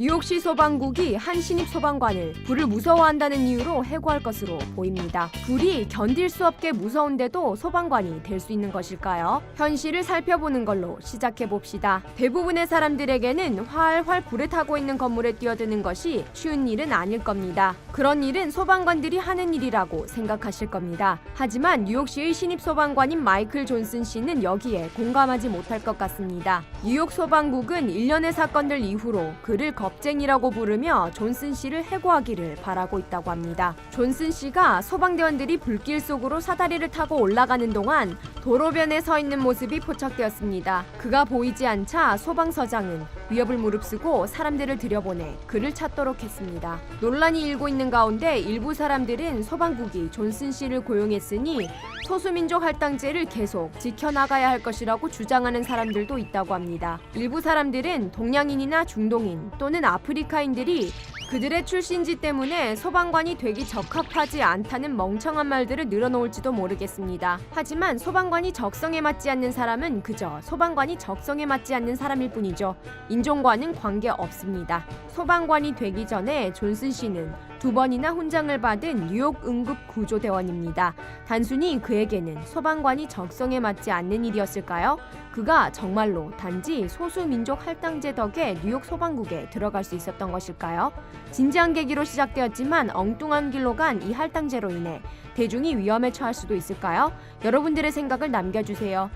뉴욕시 소방국이 한 신입 소방관을 불을 무서워한다는 이유로 해고할 것으로 보입니다. 불이 견딜 수 없게 무서운데도 소방관이 될 수 있는 것일까요? 현실을 살펴보는 걸로 시작해 봅시다. 대부분의 사람들에게는 활활 불에 타고 있는 건물에 뛰어드는 것이 쉬운 일은 아닐 겁니다. 그런 일은 소방관들이 하는 일이라고 생각하실 겁니다. 하지만 뉴욕시의 신입 소방관인 마이클 존슨 씨는 여기에 공감하지 못할 것 같습니다. 뉴욕 소방국은 일련의 사건들 이후로 그를 겁쟁이라고 부르며 존슨 씨를 해고하기를 바라고 있다고 합니다. 존슨 씨가 소방대원들이 불길 속으로 사다리를 타고 올라가는 동안 도로변에 서 있는 모습이 포착되었습니다. 그가 보이지 않자 소방서장은 위협을 무릅쓰고 사람들을 들여보내 그를 찾도록 했습니다. 논란이 일고 있는 가운데 일부 사람들은 소방국이 존슨 씨를 고용했으니 소수민족 할당제를 계속 지켜나가야 할 것이라고 주장하는 사람들도 있다고 합니다. 일부 사람들은 동양인이나 중동인 또는 아프리카인들이 그들의 출신지 때문에 소방관이 되기 적합하지 않다는 멍청한 말들을 늘어놓을지도 모르겠습니다. 하지만 소방관이 적성에 맞지 않는 사람은 그저 소방관이 적성에 맞지 않는 사람일 뿐이죠. 인종과는 관계 없습니다. 소방관이 되기 전에 존슨 씨는 두 번이나 훈장을 받은 뉴욕 응급 구조대원입니다. 단순히 그에게는 소방관이 적성에 맞지 않는 일이었을까요? 그가 정말로 단지 소수민족 할당제 덕에 뉴욕 소방국에 들어갈 수 있었던 것일까요? 진지한 계기로 시작되었지만 엉뚱한 길로 간 이 할당제로 인해 대중이 위험에 처할 수도 있을까요? 여러분들의 생각을 남겨주세요.